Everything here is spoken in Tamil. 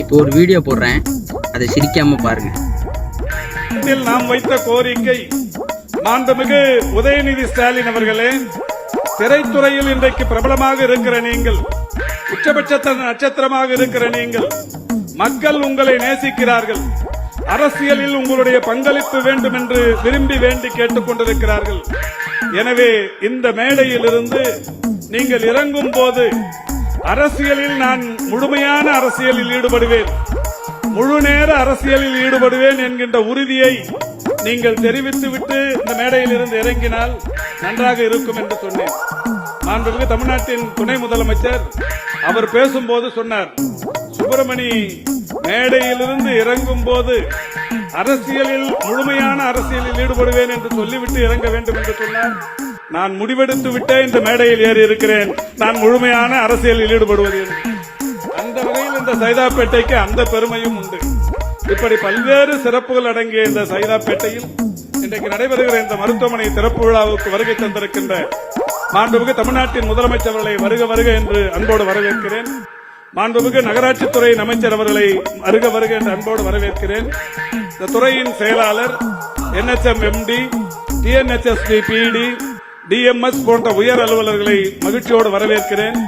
இப்போ ஒரு வீடியோ போடுறேன். அதை சிரிக்காம பாருங்க. நாம் வைத்த கோரிக்கை மாண்புமிகு உதயநிதி ஸ்டாலின் அவர்களே திரைத்துறையில் இன்றைக்கு பிரபலமாக இருக்கிற நீங்கள் உச்சபட்ச நட்சத்திரமாக இருக்கிற நீங்கள் மக்கள் உங்களை நேசிக்கிறார்கள் அரசியலில் உங்களுடைய பங்களிப்பு வேண்டும் என்று விரும்பி வேண்டி கேட்டுக் கொண்டிருக்கிறார்கள். எனவே இந்த மேடையில் இருந்து நீங்கள் இறங்கும் போது அரசியலில் நான் முழுமையான அரசியலில் ஈடுபடுவேன். முழு நேர அரசியலில் ஈடுபடுவேன் என்கின்ற உறுதியை நீங்கள் தெரிவித்துவிட்டு இந்த மேடையில் இருந்து இறங்கினால் நன்றாக இருக்கும் என்று சொன்னேன். மாண்புமிகு தமிழ்நாட்டின் துணை முதலமைச்சர் அவர் பேசும்போது சொன்னார் சுப்பிரமணி மேடையிலிருந்து இறங்கும் போது அரசியலில் முழுமையான அரசியலில் ஈடுபடுவேன் என்று சொல்லிவிட்டு இறங்க வேண்டும் என்று சொன்னார். நான் முடிவெடுத்து விட்டே இந்த மேடையில் ஏறி இருக்கிறேன் நான் முழுமையான அரசியலில் ஈடுபடுவது அந்த வகையில் இந்த சைதாப்பேட்டைக்கு அந்த பெருமையும் உண்டு. இப்படி பல்வேறு சிறப்புகள் அடங்கிய இந்த சைதாப்பேட்டையில் இன்றைக்கு நடைபெறுகிற இந்த மருத்துவமனை திறப்பு விழாவுக்கு வருகை தந்திருக்கின்ற மாண்புமிகு தமிழ்நாட்டின் முதலமைச்சர் அவர்களை வருக வருக என்று அன்போடு வரவேற்கிறேன். மாண்புமிகு நகராட்சித்துறை அமைச்சர் அவர்களை வருக வருக என்று அன்போடு வரவேற்கிறேன். இந்த துறையின் செயலாளர் என்எச்எம் எம்டி டிஎன்எச்எஸ்டி பிடி டிஎம்எஸ் போன்ற உயர் அலுவலர்களை மகிழ்ச்சியோடு வரவேற்கிறேன்.